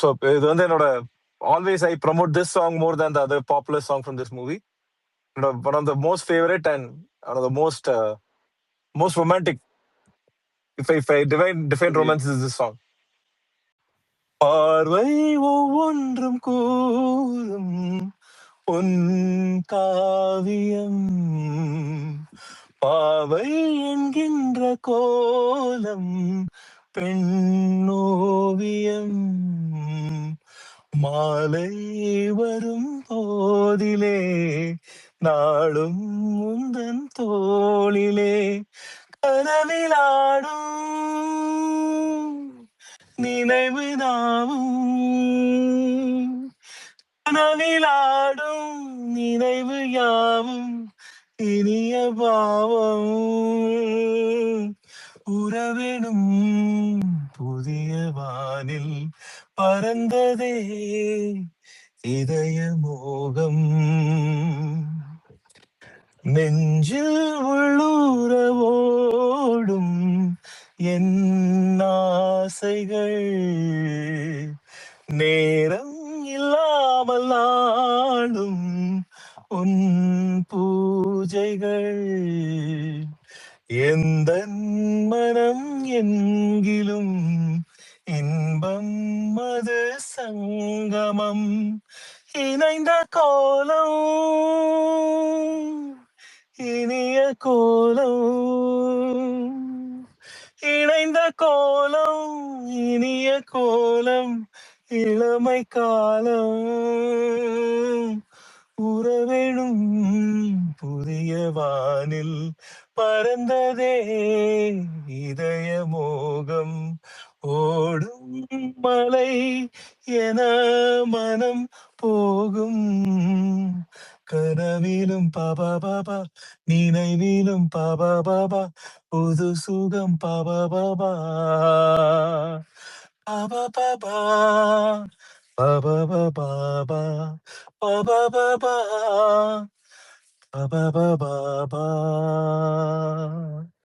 So இது வந்து என்னோட always I promote this song more than the other popular song from this movie one of the most favourite and one of the most most romantic if I if I divine define romance is this song பார்வை ஒவ்வொன்றும் கூறும் உன் காவியம். பாவை என்கின்ற கோலம் பெண்ணோவியம். மாலை வரும் போதிலே நாளும் முந்தன் தோளிலே கனவிலாடும் நினைவு நாவும். கனவிலாடும் நினைவு யாவும் இனிய பாவம். உறவெனும் வானில் பறந்ததே இதய மோகம் நெஞ்சில் உள்ளூரவோடும் என் ஆசைகள் நேரம் இல்லாமல் ஆடும் உன் பூஜைகள். எந்த மனம் எங்கிலும் இன்பம் மது சங்கமம் இணைந்த கோலம். இனிய கோலம். இணைந்த கோலம் இனிய கோலம் இளமை காலம். உறவெனும் புதிய வானில் பறந்ததே இதய மோகம். என மனம் போகும் கனவிலும் பாபா பாபா நினைவிலும் பாபா பாபா புது சுகம் பாபா பாபா பாபா பாபா பாபா பாபா பாபா பாபா பாபா பாபா பாபா